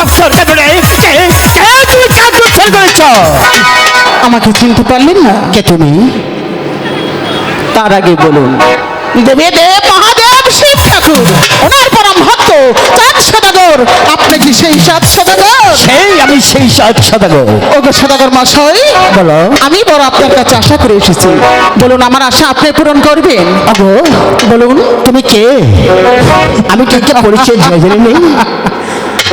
কে কে তুমি করেছ আমাকে চিনতে পারলেন না? কে তুমি? তার আগে বলুন। দেবে দেব মহাদেব শিব ঠাকুর ওনার পরম ভক্ত চাঁদ সদাগর। আপনি কি সেই চাঁদ সদাগর? সেই আমি সেই সদাগর। ওগো সদাগর মশাই বলো। আমি বড় আপনার কাছে আশা করে এসেছি। বলুন আমার আশা আপনি পূরণ করবেন? আগো। বলুন। তুমি কে? আমি কে কে পরিচয় জেনে নেই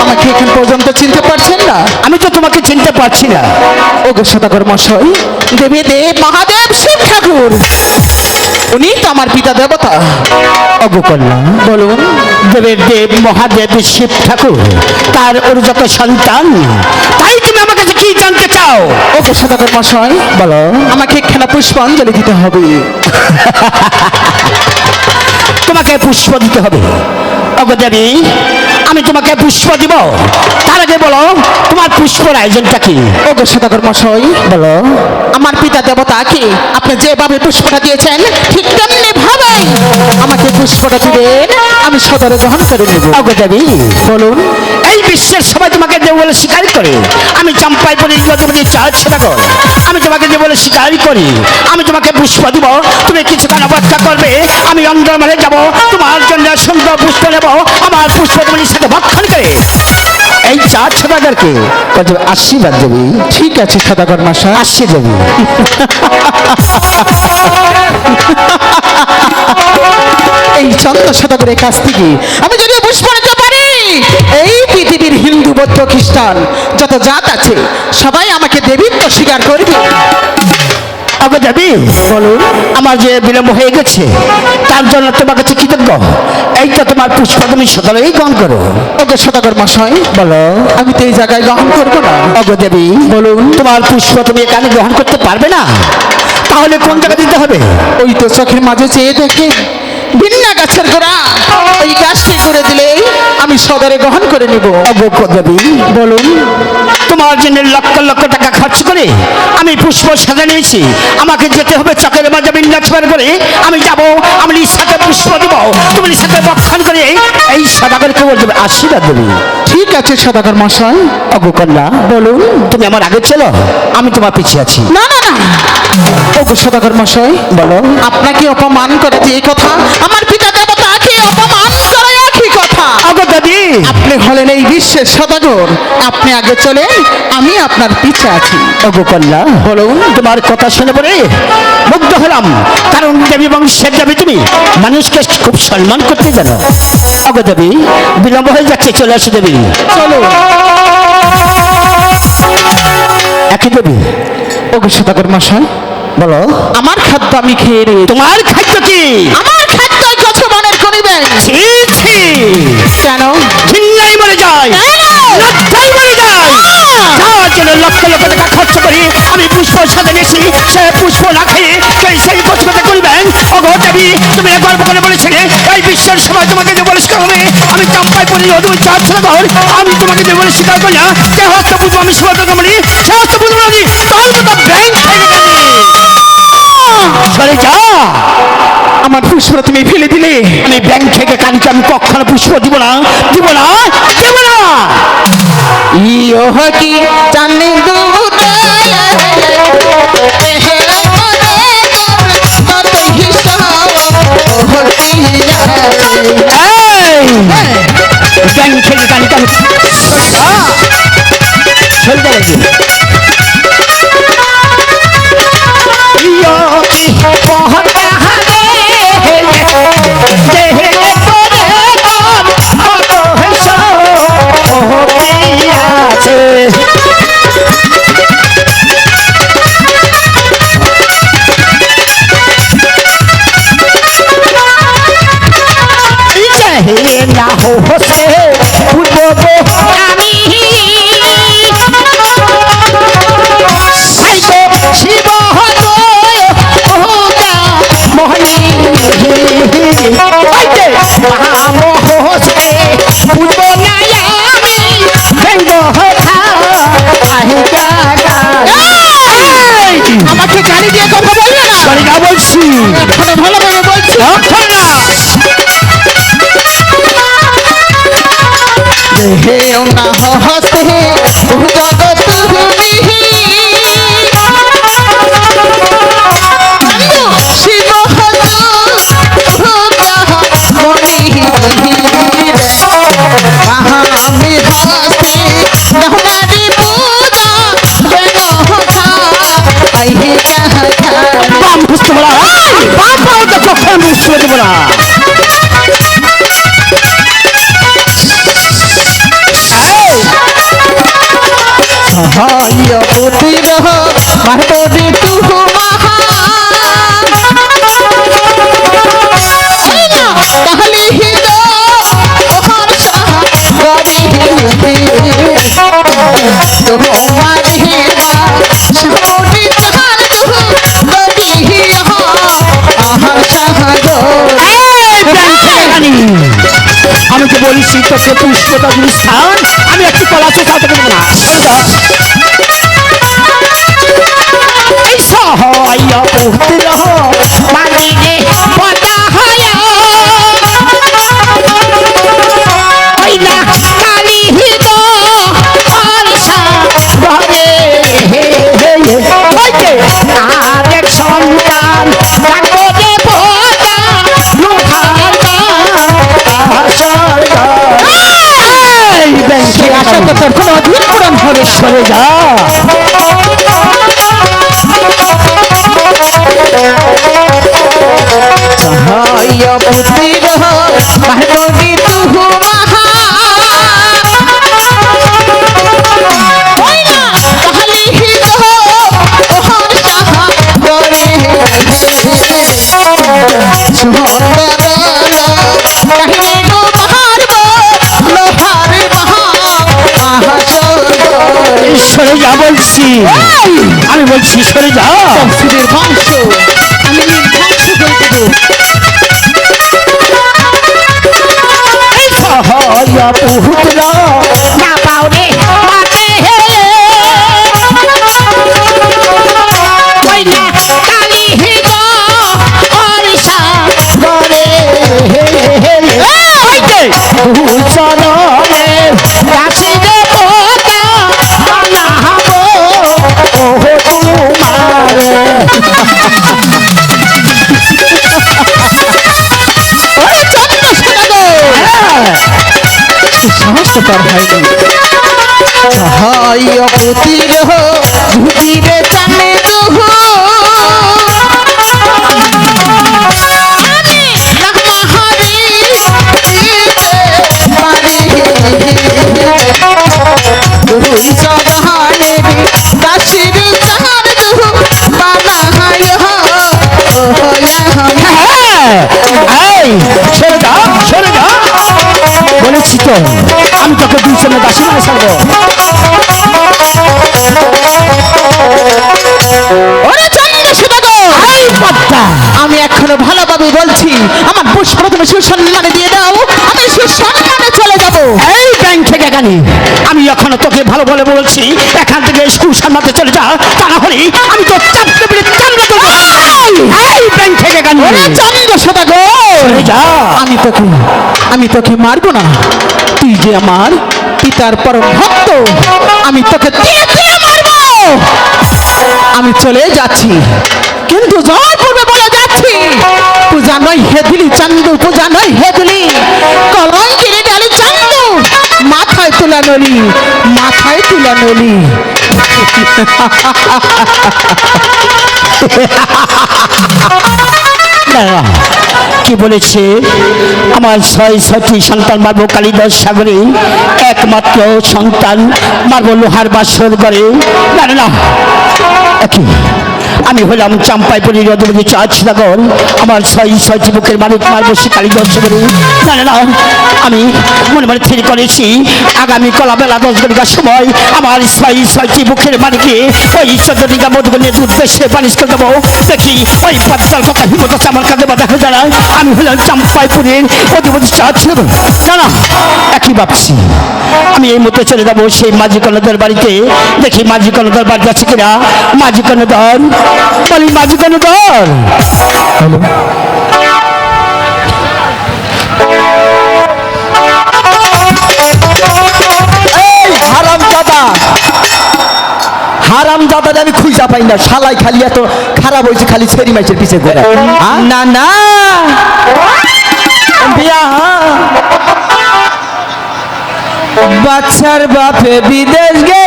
আমাকে এখান পর্যন্ত চিনতে পারছেন না? আমি তো তোমাকে চিনতে পারছি না। ওগো সদাগর মশাই দেবে দেব মহাদেব শিব ঠাকুর। উনি তো আমার পিতা দেবতা। অগকন্যা বলুন দেবের দেব মহাদেব শিব ঠাকুর তার ওর যত সন্তান। তাই তুমি আমার কাছে কি জানতে চাও? ওগো সদাগর মশাই বলো। আমাকে একখানা পুষ্পাঞ্জলি দিতে হবে। তোমাকে পুষ্প দিতে হবে। অগদেবী আমি তোমাকে পুষ্প দিব। তার আগে বলো তোমার পুষ্পর আয়োজনটা কি? ও সদাগর মশাই বলো। আমার পিতা দেবতা কি? আপনি যেভাবে পুষ্পটা দিয়েছেন ঠিক তেমনি ভাবে আমাকে পুষ্পটা দিবেন আমি সদরে গ্রহণ করে নেব। অগদেবী বলুন। বিশ্বের সবাই তোমাকে দেব বলে স্বীকার করে। আমি চম্পাই পরে তোমাকে চার সেটা আমি তোমাকে দেব বলে স্বীকার করি। আমি তোমাকে পুষ্প দিব। তুমি কিছুক্ষণ অপেক্ষা করবে। আমি অন্ধমারে যাব। তোমার জন্য সুন্দর পুষ্প নেব। আমার পুষ্প তুমি সাথে ভক্ষণ করে। এই চার সেটাদেরকে আশীর্বাদ দেবী। ঠিক আছে সদাগর মশাই। আসছে দেবী। এই চন্দ্র সদাগরের কাছ থেকে আমি যদি পুষ্প নিতে পারি এই বৌদ্ধ খ্রিস্টান যত জাত আছে সবাই আমাকে দেবীত্ব স্বীকার করবে আগে দেবী বলুন আমার যে বিলম্ব হয়ে গেছে তার জন্য তোমার কাছে কৃতজ্ঞ। এই তো তোমার পুষ্প তুমি সকালেই গ্রহণ করো। ওকে সদাগর মশাই বলো। আমি তো এই জায়গায় গ্রহণ করব না। অগদেবী বলুন তোমার পুষ্প তুমি এখানে গ্রহণ করতে পারবে না? তাহলে কোন জায়গা দিতে হবে? ওই তো চোখের মাঝে চেয়ে দেখে। ভিন্না গাছের গোড়া। ওই গাছটি করে দিলে আমি সদরে গ্রহণ করে নিব। অগদেবী বলুন তোমার জন্য লক্ষ লক্ষ টাকা খরচ করে আমি পুষ্প সাজা নিয়েছি। আমাকে যেতে হবে চকের মাঝে বিন্যাসবার করে আমি যাব আমি সাথে পুষ্প দিব। তুমি সাথে বক্ষণ করে এই সদাগরকে বলতে আশীর্বাদ দেবী। ঠিক আছে সদাগর মশাই অগকন্যা বলুন। তুমি আমার আগে চলো। আমি তোমার পিছিয়ে আছি। না সদাগর মশাই বলো। আপনাকে অপমান করে যে এই কথা? আমার পিতা দেবতাকে অপমান করে একই কথা? অগদেবী আপনি হলেন এই বিশ্বের সদাগর। আপনি আগে চলেন আমি আপনার পিছে আছি। অগকন্যা বলুন তোমার কথা শুনে পরে মুগ্ধ হলাম। কারণ দেবী বংশের দেবী তুমি মানুষকে খুব সম্মান করতে জানো। অগদেবী বিলম্ব হয়ে যাচ্ছে চলে আসো দেবী। চলো। একই দেবী সদাগর মশাই বলো। আমার খাদ্য আমি খেয়ে নিয়েছি তোমার খাদ্য কি? আমার খাদ্য কত মনের করিবেন ছি ছি। কেন? চিল্লাই মরে যায়। লজ্জায় মরে যায়। যার জন্য লক্ষ লক্ষ টাকা খরচ করি আমি পুষ্প সাথে নিয়েছি সে পুষ্প রাখে সেই সেই দেবী তুমি না গর্ব করে বলেছিলে এই বিশ্বের সবাই তোমাকে যে বলে হবে। আমি চাম্পাই পড়ি তুমি চার ছেলে ঘর আমি তোমাকে যে বলে স্বীকার করি না। সে হস্ত পুজো আমি সবাই করি সে হস্ত পুজো আমি তাই তো ব্যাংক থেকে সরে যা। আমার পুষ্প তুমি ফেলে দিলে। আমি ব্যাংক থেকে কানকে আমি কখনো পুষ্প দিব না। দিব না দিব না। ইয়ো কি জানি দুতে এই ব্যাংক থেকে কানকে আমি চাহে না তো বলেছি তোকে পুষ্পতা যদি স্থান আমি একটি চোখা থেকে দেবো না। পুত্র মানিনে পদা হয় সরে যা সহায় আমি বলছি সরে যা। সুদের বংশ। আমি নির্বংশ করে দেব সহজ পুত্র সাহসকর হয়নি সহায় পুতির ধুতিরে বলেছি তো আমি তোকে দুই সঙ্গে দাসী মানে ছাড়বো। আমি এখনও ভালোভাবে বলছি। আমার পুষ্প তুমি সুসম্মানে দিয়ে দাও। আমি সুসম্মানে চলে যাব। এই ব্যাংক থেকে গানি। আমি এখনও তোকে ভালো বলে বলছি। এখান থেকে স্কুল সামলাতে চলে যা। তা না হলে আমি তো চাপতে পেরে চামড়া দেবো। এই! ব্যাংক থেকে গানি। চন্দ্র সোনাগো যা। আমি তোকে আমি তোকে মারবো না। তুই যে আমার পিতার পরম ভক্ত, আমি তোকে আমি চলে যাচ্ছি, কিন্তু জয় পূর্বে বলে যাচ্ছি। পূজা নয় হেদুলি চান্দু, পূজা নয় হেদুলি কলই কিনে ডালি চান্দু। মাথায় তুলা নলি, মাথায় তুলা নলি। কি বলেছে? আমার ছয় ছয়টি সন্তান মারব কালিদাস সাগরে। একমাত্র সন্তান মারবো লোহার বাসর করে না না আমি হলাম চাম্পাইপুরি চাঁদ সাগর। আমার ছয় ছয়টি বুকের মালিক মারবো সে কালিদাস সাগরে না না না, আমি মনে মনে ঠিক করেছি, আগামী কলা বেলা দশ ঘটিকার সময় আমার ছয় ছয়টি বুকের মালিকে ওই চন্দ্রিকা মধুগুণের উদ্দেশ্যে পালিশ করে দেবো। দেখি ওই পদ্মার কথা হিমত আমার কাঁধে বাধা হয়ে দাঁড়ায়। আমি হলাম চাম্পাইপুরের চাঁদ সাগর। না না, একই ভাবছি। আমি এই মতো চলে যাব সেই মাঝি কর্ণদার বাড়িতে। দেখি মাঝি কর্ণদার বাড়ি আছে কিনা? মাঝি কর্ণদার বলি বাবু কেন দল হারাম দাদা হারাম দাদা আমি খুঁজা পাই না। শালাই খালি এত খারাপ হয়েছে খালি ছেড়ি মাছের পিছিয়ে ঘোরা না না। বিয়া হ্যাঁ। বাচ্চার বাপে বিদেশ গে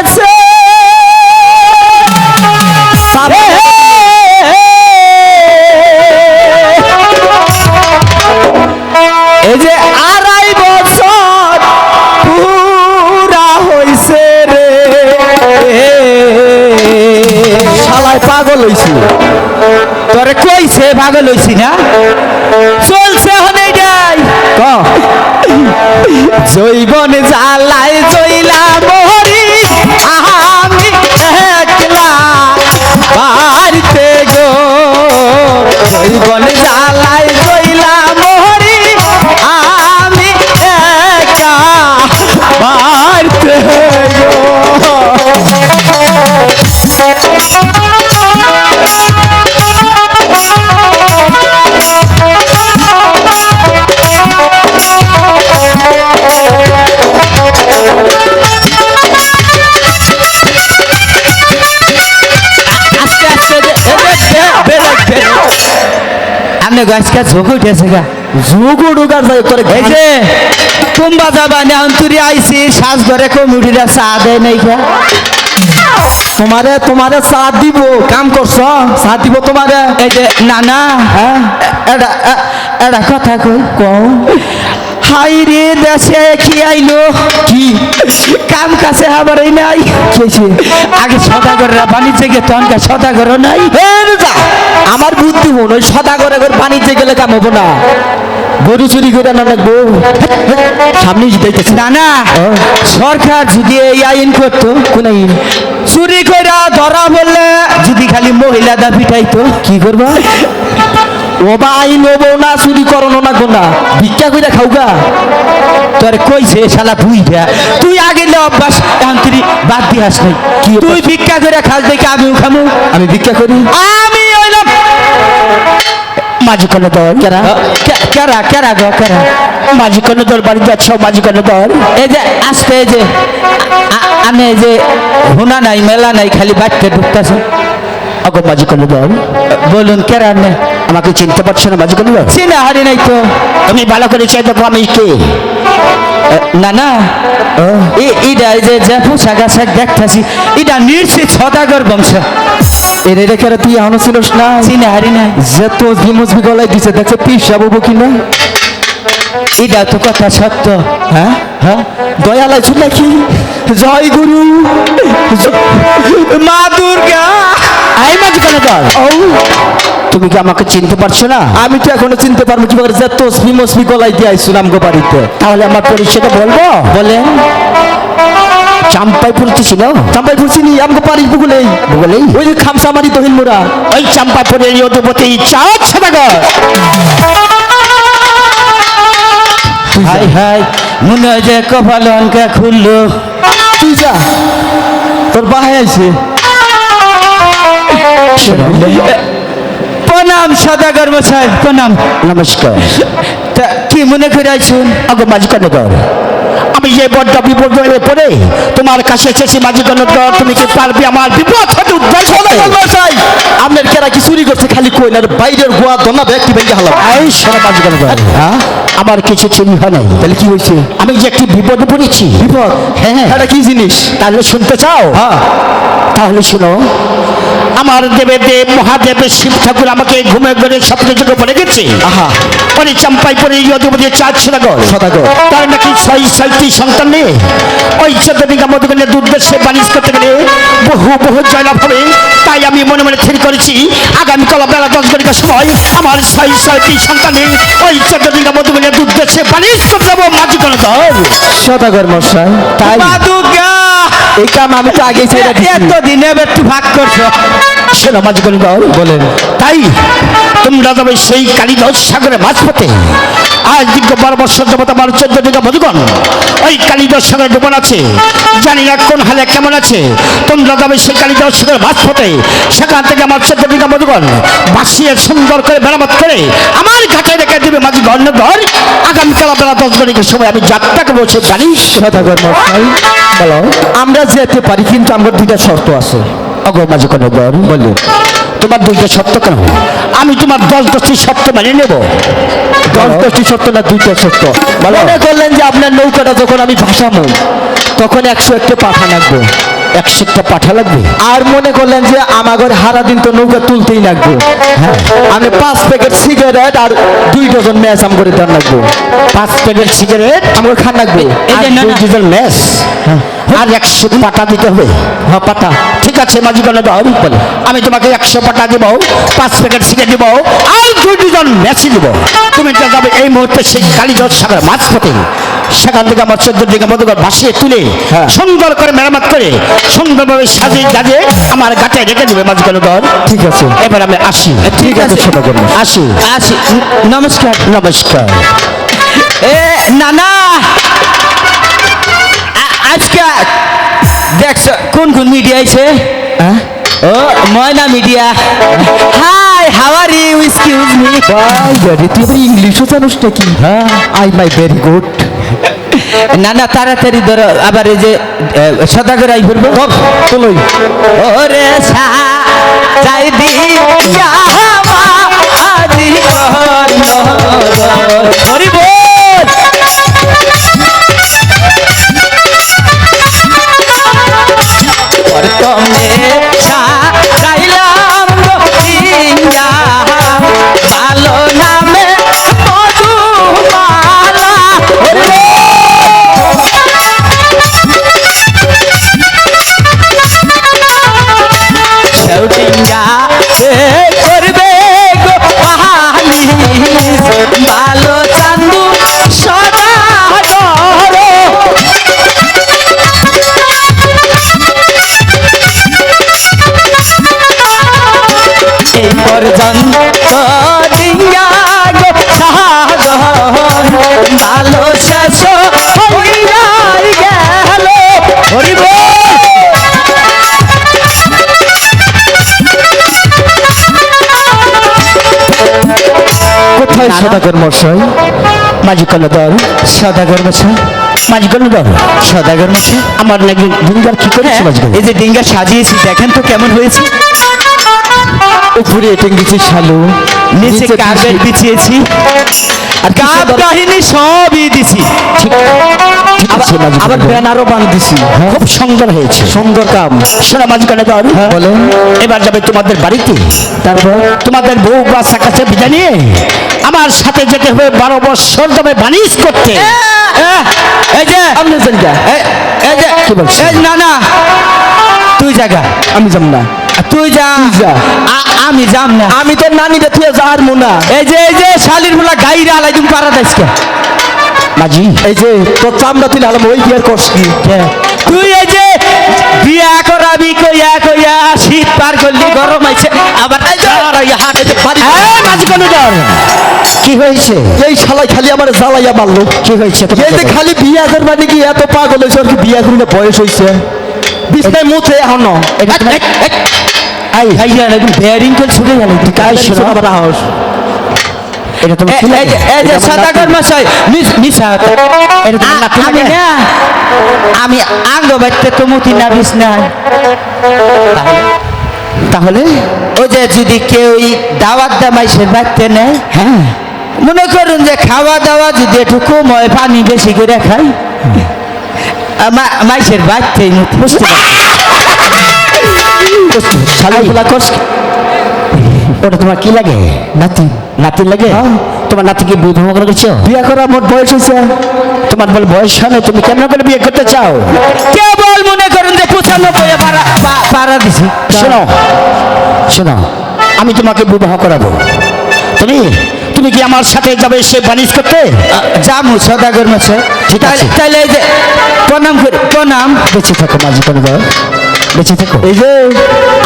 পাগল হয়েছে তোরে কইছে পাগল হইছি না? চলছে হনে যাই ক? জৈবন জ্বালায় জইলা গাছকা ঝোঁক উঠেছে গা। যুগ উড়ুগার যাই করে এই যে কুম্বা যাবা না অন্তরি আইছি শ্বাস ঘরে কমিটিরা চা দেয় নাই খা তোমারে তোমারে চা দিব কাম করছ? চা দিব তোমারে? এই যে না না হ্যাঁ এটা এটা কথা কই? কও। হাই রে দেশে কি আইলো? কি? কাম কাছে হাবারই নাই? কেছে আগে সদাগররা বাণিজ্যে গে তনকা সদাগর নাই। আমার বুদ্ধি হন ওই সদা করে করে বাণিজ্যে গেলে কাম হব না। গরু চুরি করে না লাগবো। সামনে জিতাইতেছি না না সরকার যদি এই আইন করতো কোন আইন? চুরি কইরা ধরা বললে যদি খালি মহিলাদা পিটাইতো কি করবা? ও না চুরি না গোনা। ভিক্ষা করে খাওগা। তোর কইছে শালা বুইটা তুই আগে লে অভ্যাস এখন তুই বাদ নাই? তুই ভিক্ষা করে খাস দেখে আমিও খামু। আমি ভিক্ষা করি। আমি হইলাম মাঝি কোনো দল কেরা কে- কেরা কেরা গো কেরা? মাঝি কোনো দল বাড়ি যাচ্ছ মাঝি কোনো দল এই যে আসতে এই যে আমি এই যে হুনা নাই মেলা নাই খালি বাড়তে ঢুকতেছে। অগো মাঝি কোনো দল বলুন কেরা নে আমাকে চিনতে পারছ না কোনো দল চিনা হারি নাই তো। তুমি ভালো করে চাই দেখো আমি কে। না না। এ- ইডা এই যে যে পোশাক আশাক দেখতেছি ইডা নিশ্চিত সদাগর বংশ। এর এটা কেরা তুই এখনও ছিলস না? চিনা হারি নাই। যে তো জিমসবি গলায় দিছে দেখছে পিসা বাবু কিনা। ইডা তো কথা সত্য। হ্যাঁ? হ্যাঁ? দয়ালাই ছিল নাকি জয় গুরু। মা দুর্গা। আই মাঝি কোনো দল তুমি কি আমাকে চিনতে পারছ না? আমি তো এখনও চিনতে পারব কি যে তসবি মসবি গলায় দিয়ে আইসুন আমগো বাড়িতে। তাহলে আমার পরিচয়টা বলব? বলেন। চাম্পাই পড়তে ছিল? চাম্পাই ফুলছিনি আমগো বাড়ির বুগুলেই বুগলেই? ওই যে খামসামারি দহিন মোরা ওই চাম্পাপুরের অধিপতি চাঁদ সদাগর। হাই হাই মনে হয় যে কপাল অনকা খুললো। তুই যা। তোর বাহায় আইছে। প্রণাম সদাগর মশাই প্রণাম। নমস্কার। তা কি মনে করে আগো মাঝি কর্ণধর আমি যে বড্ড বিপদ হয়ে পড়ে তোমার কাছে এসেছি মাঝি কর্ণধর তুমি কি পারবে আমার বিপদ হতে উদ্ধার করতে? মশাই। আপনার কেরা কি চুরি করছে খালি কই না বাইরের গোয়া দনা ব্যক্তি ভেঙে হালাম এই শোনো মাঝি কর্ণধর হ্যাঁ? আমার কিছু চুরি হয় নাই। তাহলে কি হয়েছে? আমি যে একটি বিপদে পড়েছি। বিপদ? হ্যাঁ হ্যাঁ। এটা কি জিনিস? তাহলে শুনতে চাও? হ্যাঁ। তাহলে শুনো আমার দেবে দেব মহাদেবের শিব ঠাকুর আমাকে ঘুমে ঘুরে স্বপ্নে চোখে পড়ে গেছে। আহা। ওই চাম্পাই পরে অধিপতি চাঁদ সদাগর সদাগর। তার নাকি ছয় ছয়টি সন্তান নেই। ওই চোদ্দ বিঘা মধুগণের উদ্দেশ্যে বাণিজ্য করতে গেলে বহু বহু জয়লাভ হবে। তাই আমি মনে মনে ঠিক করেছি আগামীকাল বেলা দশ ঘটিকার সময় আমার ছয় ছয়টি সন্তানের ওই চোদ্দ বিঘা মধুগণের উদ্দেশ্যে বাণিজ্য করতে যাব মাঝি কোনো দল সদাগর মশাই তাই। এই কাম আমি তো আগে ছেড়ে দিচ্ছি এত দিনে তুই ভাগ করছ। কোনো দল বলেন তাই তোমরা যাবে সেই কালিদাস সাগরের মাঝপথে। আজ দীর্ঘ বারো বছর যাবত আমার চোদ্দ দিকে মধুগণ ওই কালিদাস সাগরে ডুবান আছে। জানি না কোন হালে কেমন আছে। তোমরা যাবে সেই কালিদাস সাগরের মাঝপথে। সেখান থেকে আমার চোদ্দ দিকে মধুগণ বাসিয়ে সুন্দর করে মেরামত করে আমার ঘাটে রেখে দেবে মাঝি ঘর আগামীকাল বেলা দশ ঘটিকের সময় আমি যাত্রাকে জানিস সদাগর বলো। আমরা যেতে পারি কিন্তু আমার দুইটা শর্ত আছে। অগো মাঝে কোনো দর বলল তোমার দুইটা সত্য কেন? আমি তোমার দশ দশটি সত্য মানে নেব। দশ দশটি সত্য না দুইটা সত্য। মনে করলেন যে আপনার নৌকাটা যখন আমি ভাসাবো তখন একশো একটা পাঠা লাগবে একশোটা পাঠা লাগবে? আর মনে করলেন যে আমাগর হারা দিন তো নৌকা তুলতেই লাগবে। হ্যাঁ। আমি পাঁচ প্যাকেট সিগারেট আর দুই ডজন ম্যাচ আম করে দেওয়ার লাগবে। পাঁচ প্যাকেট সিগারেট? আমাকে খান লাগবে। আর দুই ডিজেল ম্যাচ আর একশো পাটা দিতে হবে। হ্যাঁ পাতা ঠিক আছে মাঝি কোনো দর বলে। আমি তোমাকে একশো পাটা দেবো পাঁচ প্যাকেট সিগারেট দেবো আর দুই ডিজন ম্যাচি দেবো। তুমি যাবে এই মুহূর্তে সেই কালীগঞ্জ সাগর মাঝপথে। সেখান থেকে আমার চোদ্দ দিকে মধুকর ভাসিয়ে তুলে হ্যাঁ। সুন্দর করে মেরামত করে সুন্দরভাবে সাজিয়ে গাজে আমার গাছে রেখে দেবে মাঝি কোনো ঠিক আছে। এবার আমি আসি। ঠিক আছে। ছোটা করব আসি। আসি। নমস্কার। নমস্কার। এ না না। আজকে দেখছ কোন কোন মিডিয়া হ্যাঁ ও ময়না media hi how are you excuse me ভাই বেরি তুই ইংলিশও জানিস নাকি? হ্যাঁ। আই মাই ভেরি গুড না না তাড়াতাড়ি ধরো আবার এই যে সদাগর আই ঘুরবো চলোই ওরে চাই দি সদাগর মশাই মাঝি কোনো দল সদাগর মশাই। মাঝি কোনো দল? সদাগর মশাই। আমার নাকি ডিঙ্গার কি করেছে মাঝি কোনো? এই যে ডিঙ্গা সাজিয়েছি দেখেন তো কেমন হয়েছে। উপরে এটেন গেছি শালু নিচে কার্পেট বিছিয়েছি। আর গাব কাহিনী সবই দিছি। আবার ব্যানারও বানিয়ে দিছি হ্যাঁ। খুব সুন্দর হয়েছে। সুন্দর কাম। শোনা মাঝি কোনো দল বলেন। এবার যাবে তোমাদের বাড়িতে। তারপর? তোমাদের বউ বাচ্চা কাছে বিদায় নিয়ে আমার সাথে যেতে হবে বারো বছর যাবে বানিশ করতে। এই যে আপনি যান গা। এই- যে কি? না না তুই জাগা আমি যাম না। তুই যা। যা। আমি যাম না। আমি তো নানি তুই যার মুনা এই যে এই যে শালির মুলা গাইরা আলাই তুমি পারা দাইসকে মাঝি। এই যে তোর চামড়া তুই আলাম ওই বিয়ার করস কি? তুই এই যে বিয়া করাবি কইয়া কইয়া শীত পার করলি গরম আইছে আবার কি হয়েছে এই শালাই খালি আমার জ্বালাইয়া মারলো কি হয়েছে এই যে? খালি বিয়া করবা নাকি এত পাগল হয়েছে আর কি বিয়া করি না বয়স হয়েছে বিছনায় মুছে এখন এই, খাইয়া একদম বেয়ারিং করে ছুটে গেল তুই কাজ শোনো। আবার আহস এটা তোমার কি লাগে? এই যে সদাগর মশাই মিস- মিশা এটা তোমার আমি লাগে? না আমি আঙ্গ বাড়তে তো মতি না বিস না তাহলে? ও যে যদি কেউ দাওয়াত দামাইছে বাড়তে নেয় হ্যাঁ। মনে করুন যে খাওয়া দাওয়া যদি একটু কম হয় পানি বেশি করে খাই। মাইসের বাড়তেই মতি বুঝতে পারছি শালাগুলা করছ। ওটা তোমার কি লাগে? নাতি নাতি লাগে। তোমার নাতিকে বিবাহ করেছ বিয়া করা মোট বয়স হয়েছে। তোমার বল বয়স হয় না তুমি কেমন করে বিয়ে করতে চাও? কেবল মনে করুন যে পঁচানব্বই পারা পা- পারা দিছি। শোনো শোনো আমি তোমাকে বিবাহ করাবো। তুমি তুমি কি আমার সাথে যাবে সে বানিশ করতে? জামু সদাগর মশাই ঠিক আছে। তাহলে- এই যে প্রণাম করি প্রণাম। বেঁচে থাকো মাঝে করে দাও বেঁচে থাকো। এই যে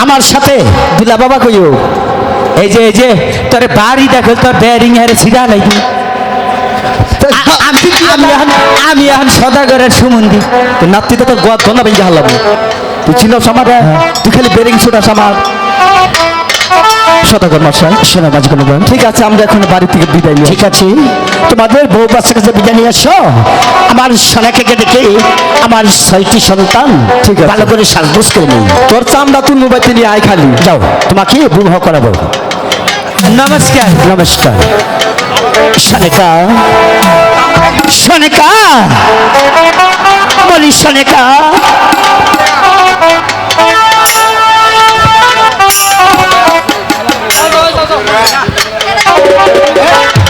আমার সাথে দুলা বাবা কইও। এই যে এই যে তোর বাড়ি দেখো তোর বেয়ারিং হারে ছিড়া লাগি। আমি আমি এখন আমি এখন সদাগরের সুমন্দি তোর নাতি তো তোর গোয়া ধনা ভেঙে হারলাম তুই চিনস আমার তুই খালি বেরিং ছোটাস আমার। সদাগর মশাই শোনো মাঝগুণগণ ঠিক আছে আমরা এখন বাড়ি থেকে বিদায় নিই ঠিক আছে। তোমাদের বউ বাচ্চার কাছে বিদায় নিয়ে আসো। আমার সোনাকে দেখে আমার ছয়টি সন্তান ঠিক আছে। ভালো করে সাজগোজ করে নিই তোর চামড়া তুই মোবাইল নিয়ে আয় খালি। যাও তোমাকে বিবাহ করাবো। নমস্কার নমস্কার সনেকা সনেকা বলি সনেকা Yeah.